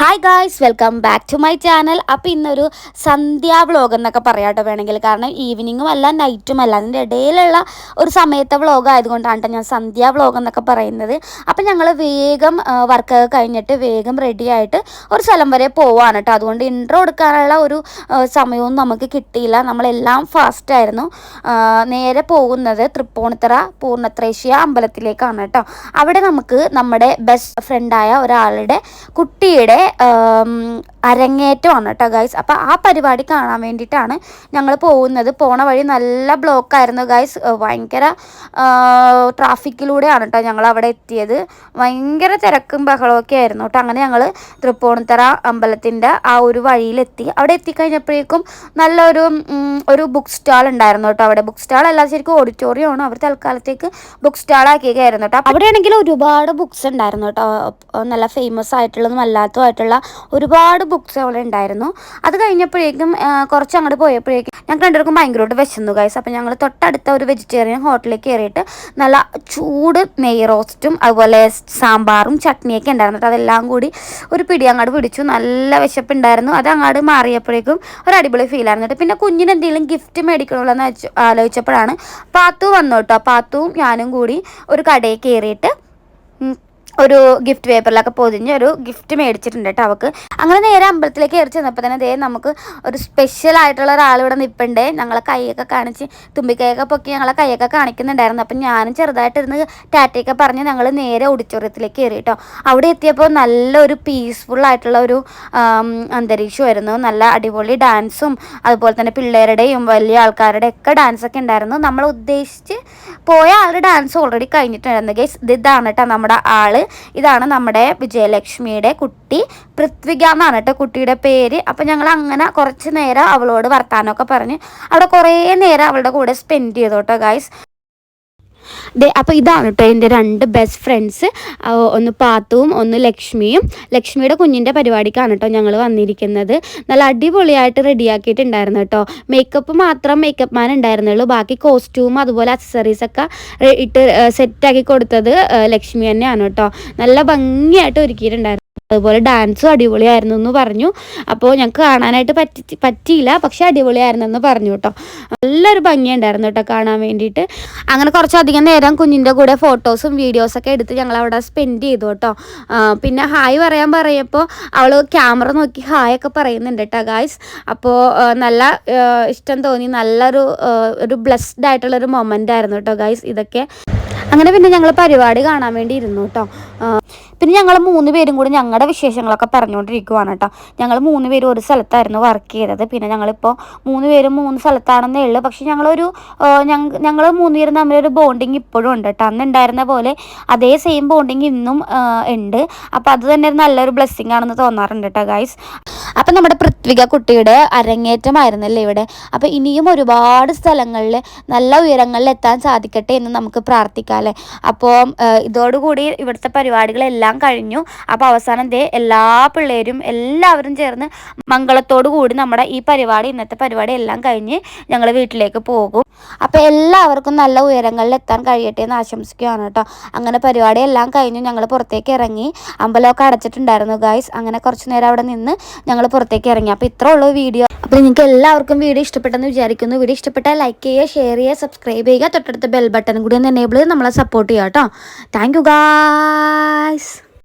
Hi guys welcome back to my channel അപ്പോൾ ഇന്നൊരു സന്ധ്യാ vlog എന്നൊക്കെ പറയാട്ടോ വേണമെങ്കിൽ. കാരണം ഈവനിങ്ങും അല്ല നൈറ്റും അല്ല. അതിന്റെ ഇടയിലുള്ള ഒരു സമയത്തെ വ്ളോഗ് ആയതുകൊണ്ടാണ് ഞാൻ സന്ധ്യാ വ്ളോഗ് എന്നൊക്കെ പറയുന്നത്. അപ്പം ഞങ്ങൾ വേഗം വർക്ക് കഴിഞ്ഞിട്ട് വേഗം റെഡിയായിട്ട് ഒരു സ്ഥലം വരെ പോവാണ് കേട്ടോ അതുകൊണ്ട് ഇൻട്രോ എടുക്കാനുള്ള ഒരു സമയവും നമുക്ക് കിട്ടിയില്ല. നമ്മളെല്ലാം ഫാസ്റ്റായിരുന്നു നേരെ പോകുന്നത് തൃപ്പൂണിത്തറ പൂർണത്രേശ്യ അമ്പലത്തിലേക്കാണ് കേട്ടോ അവിടെ നമുക്ക് നമ്മുടെ ബെസ്റ്റ് ഫ്രണ്ടായ ഒരാളുടെ കുട്ടിയുടെ അരങ്ങേറ്റമാണ് കേട്ടോ ഗൈസ് അപ്പോൾ ആ പരിപാടി കാണാൻ വേണ്ടിയിട്ടാണ് ഞങ്ങൾ പോകുന്നത്. പോണ വഴി നല്ല ബ്ലോക്കായിരുന്നു ഗൈസ് ഭയങ്കര ട്രാഫിക്കിലൂടെയാണ് കേട്ടോ ഞങ്ങൾ അവിടെ എത്തിയത്. ഭയങ്കര തിരക്കും ബഹളമൊക്കെ ആയിരുന്നു കേട്ടോ. അങ്ങനെ ഞങ്ങൾ തൃപ്പൂണിത്തറ അമ്പലത്തിന്റെ ആ ഒരു വഴിയിലെത്തി. അവിടെ എത്തിക്കഴിഞ്ഞപ്പോഴേക്കും നല്ലൊരു ഒരു ബുക്ക് സ്റ്റാൾ ഉണ്ടായിരുന്നു കേട്ടോ. അവിടെ ബുക്ക് സ്റ്റാൾ അല്ല ശരിക്കും ഓഡിറ്റോറിയം ആണ്. അവർ തൽക്കാലത്തേക്ക് ബുക്ക് സ്റ്റാൾ ആക്കിയൊക്കെ ആയിരുന്നു കേട്ടോ അവിടെയാണെങ്കിൽ ഒരുപാട് ബുക്ക്സ് ഉണ്ടായിരുന്നു കേട്ടോ. നല്ല ഫേമസ് ആയിട്ടുള്ളതും അല്ലാത്തതുമായിട്ടുള്ള ഒരുപാട് ബുക്സ് അവിടെ ഉണ്ടായിരുന്നു. അത് കഴിഞ്ഞപ്പോഴേക്കും കുറച്ച് അങ്ങോട്ട് പോയപ്പോഴേക്കും ഞങ്ങൾക്ക് രണ്ടുപേർക്കും ഭയങ്കരമായിട്ട് വിശന്നു ഗൈസ് അപ്പോൾ ഞങ്ങൾ തൊട്ടടുത്ത ഒരു വെജിറ്റേറിയൻ ഹോട്ടലിലേക്ക് കയറിയിട്ട് നല്ല ചൂട് നെയ് റോസ്റ്റും അതുപോലെ സാമ്പാറും ചട്നിയൊക്കെ ഉണ്ടായിരുന്നു. അതെല്ലാം കൂടി ഒരു പിടി അങ്ങോട്ട് പിടിച്ചു. നല്ല വിശപ്പുണ്ടായിരുന്നു. അത് അങ്ങോട്ട് മാറിയപ്പോഴേക്കും ഒരു അടിപൊളി ഫീൽ ആയിരുന്നു പിന്നെ കുഞ്ഞിന് എന്തെങ്കിലും ഗിഫ്റ്റ് മേടിക്കണമല്ലോ എന്ന് ആലോചിച്ചപ്പോഴാണ് പാത്തു വന്നു കേട്ടോ. പാത്തുവും ഞാനും കൂടി ഒരു കടയിൽ കയറിയിട്ട് ഒരു ഗിഫ്റ്റ് പേപ്പറിലൊക്കെ പൊതിഞ്ഞ് ഒരു ഗിഫ്റ്റ് മേടിച്ചിട്ടുണ്ട് കേട്ടോ അവൾക്ക് അങ്ങനെ നേരെ അമ്പലത്തിലേക്ക് കയറി ചെന്നപ്പോൾ തന്നെ ദേ നമുക്ക് ഒരു സ്പെഷ്യൽ ആയിട്ടുള്ള ഒരാൾ ഇവിടെ നിൽപ്പുണ്ടേ ഞങ്ങളെ കൈയൊക്കെ കാണിച്ച് തുമ്പിക്കൈയൊക്കെ പൊക്കി ഞങ്ങളെ കൈയൊക്കെ കാണിക്കുന്നുണ്ടായിരുന്നു. അപ്പം ഞാനും ചെറുതായിട്ടിരുന്ന് ടാറ്റയൊക്കെ പറഞ്ഞ് ഞങ്ങൾ നേരെ ഓഡിറ്റോറിയത്തിലേക്ക് കയറി കേട്ടോ. അവിടെ എത്തിയപ്പോൾ നല്ലൊരു പീസ്ഫുൾ ആയിട്ടുള്ള ഒരു അന്തരീക്ഷമായിരുന്നു. നല്ല അടിപൊളി ഡാൻസും അതുപോലെ തന്നെ പിള്ളേരുടെയും വലിയ ആൾക്കാരുടെ ഒക്കെ ഡാൻസൊക്കെ ഉണ്ടായിരുന്നു. നമ്മൾ ഉദ്ദേശിച്ച് പോയ ആളുടെ ഡാൻസ് ഓൾറെഡി കഴിഞ്ഞിട്ടുണ്ടായിരുന്നു. ഗേസ് ഇതാണ് കേട്ടോ നമ്മുടെ ആൾ. ഇതാണ് നമ്മുടെ വിജയലക്ഷ്മിയുടെ കുട്ടി പൃഥ്വിക എന്നാണ് കേട്ടോ കുട്ടിയുടെ പേര്. അപ്പം ഞങ്ങൾ അങ്ങനെ കുറച്ച് നേരം അവളോട് വർത്താനമൊക്കെ പറഞ്ഞ് അവിടെ കുറേ നേരം അവളുടെ കൂടെ സ്പെൻഡ് ചെയ്തു കേട്ടോ ഗായ്സ് അപ്പോൾ ഇതാണ് കേട്ടോ എന്റെ രണ്ട് ബെസ്റ്റ് ഫ്രണ്ട്സ് ഒന്ന് പാത്തുവും ഒന്ന് ലക്ഷ്മിയും. ലക്ഷ്മിയുടെ കുഞ്ഞിന്റെ പരിപാടിക്കാണ് കേട്ടോ ഞങ്ങൾ വന്നിരിക്കുന്നത്. നല്ല അടിപൊളിയായിട്ട് റെഡിയാക്കിയിട്ടുണ്ടായിരുന്നു കേട്ടോ മേക്കപ്പ് മാത്രം മേക്കപ്പ് മാൻ ഉണ്ടായിരുന്നുള്ളൂ. ബാക്കി കോസ്റ്റ്യൂം അതുപോലെ അക്സസറീസൊക്കെ ഇട്ട് സെറ്റാക്കി കൊടുത്തത് ലക്ഷ്മി തന്നെയാണ് കേട്ടോ നല്ല ഭംഗിയായിട്ട് ഒരുക്കിയിട്ടുണ്ടായിരുന്നു. അതുപോലെ ഡാൻസും അടിപൊളിയായിരുന്നു എന്ന് പറഞ്ഞു. അപ്പോൾ ഞങ്ങൾക്ക് കാണാനായിട്ട് പറ്റി പറ്റിയില്ല പക്ഷെ അടിപൊളിയായിരുന്നു എന്ന് പറഞ്ഞു കേട്ടോ. നല്ലൊരു ഭംഗിയുണ്ടായിരുന്നു കേട്ടോ കാണാൻ വേണ്ടിയിട്ട്. അങ്ങനെ കുറച്ചധികം നേരം കുഞ്ഞിന്റെ കൂടെ ഫോട്ടോസും വീഡിയോസൊക്കെ എടുത്ത് ഞങ്ങൾ അവിടെ സ്പെൻഡ് ചെയ്തു കേട്ടോ. പിന്നെ ഹായ് പറയാൻ പറയപ്പോൾ അവൾ ക്യാമറ നോക്കി ഹായ് ഒക്കെ പറയുന്നുണ്ട് കേട്ടോ ഗായ്സ് അപ്പോൾ നല്ല ഇഷ്ടം തോന്നി. നല്ലൊരു ഒരു ബ്ലെസ്ഡ് ആയിട്ടുള്ളൊരു മൊമെന്റ് ആയിരുന്നു കേട്ടോ ഗായ്സ് ഇതൊക്കെ. അങ്ങനെ പിന്നെ ഞങ്ങൾ പരിപാടി കാണാൻ വേണ്ടി ഇരുന്നു കേട്ടോ പിന്നെ ഞങ്ങൾ മൂന്ന് പേരും കൂടി ഞങ്ങളുടെ വിശേഷങ്ങളൊക്കെ പറഞ്ഞുകൊണ്ടിരിക്കുവാണ് കേട്ടോ ഞങ്ങൾ മൂന്ന് പേരും ഒരു സ്ഥലത്തായിരുന്നു വർക്ക് ചെയ്തത്. പിന്നെ ഞങ്ങളിപ്പോൾ മൂന്ന് പേരും മൂന്ന് സ്ഥലത്താണെന്നേ ഉള്ളൂ. പക്ഷെ ഞങ്ങളൊരു ഞങ്ങൾ മൂന്ന് പേരും തമ്മിലൊരു ബോണ്ടിങ് ഇപ്പോഴും ഉണ്ട് കേട്ടോ അന്ന് ഉണ്ടായിരുന്ന പോലെ അതേ സെയിം ബോണ്ടിങ് ഇന്നും ഉണ്ട്. അപ്പോൾ അത് തന്നെ ഒരു നല്ലൊരു ബ്ലെസ്സിങ് ആണെന്ന് തോന്നാറുണ്ട് കേട്ടോ ഗൈസ് അപ്പം നമ്മുടെ പൃഥ്വിക കുട്ടിയുടെ അരങ്ങേറ്റമായിരുന്നല്ലേ ഇവിടെ? അപ്പം ഇനിയും ഒരുപാട് സ്ഥലങ്ങളിൽ നല്ല ഉയരങ്ങളിൽ എത്താൻ സാധിക്കട്ടെ എന്ന് നമുക്ക് പ്രാർത്ഥിക്കാം അല്ലേ? അപ്പോൾ ഇതോടുകൂടി ഇവിടുത്തെ പരിപാടികളെല്ലാം കഴിഞ്ഞു. അപ്പോൾ അവസാനം ദേ എല്ലാ പിള്ളേരും എല്ലാവരും ചേർന്ന് മംഗളത്തോടു കൂടി നമ്മുടെ ഈ പരിപാടി ഇന്നത്തെ പരിപാടി എല്ലാം കഴിഞ്ഞ് ഞങ്ങൾ വീട്ടിലേക്ക് പോകും. അപ്പോൾ എല്ലാവർക്കും നല്ല ഉയരങ്ങളിൽ എത്താൻ കഴിയട്ടെ എന്ന് ആശംസിക്കുകയാണ് കേട്ടോ. അങ്ങനെ പരിപാടി എല്ലാം കഴിഞ്ഞു ഞങ്ങൾ പുറത്തേക്ക് ഇറങ്ങി. അമ്പലമൊക്കെ അടച്ചിട്ടുണ്ടായിരുന്നു ഗായ്സ് അങ്ങനെ കുറച്ച് നേരം അവിടെ നിന്ന് ഞങ്ങൾ പുറത്തേക്ക് ഇറങ്ങി. അപ്പോൾ ഇത്ര ഉള്ളൂ വീഡിയോ. അപ്പോൾ നിങ്ങൾക്ക് എല്ലാവർക്കും വീഡിയോ ഇഷ്ടപ്പെട്ടെന്ന് വിചാരിക്കുന്നു. വീഡിയോ ഇഷ്ടപ്പെട്ടാൽ ലൈക്ക് ചെയ്യുക ഷെയർ ചെയ്യുക സബ്സ്ക്രൈബ് ചെയ്യുക. തൊട്ടടുത്ത ബെൽ ബട്ടൺ കൂടി ഒന്ന് എനേബിൾ ചെയ്ത് നമ്മളെ സപ്പോർട്ട് ചെയ്യുക കേട്ടോ. Thank you guys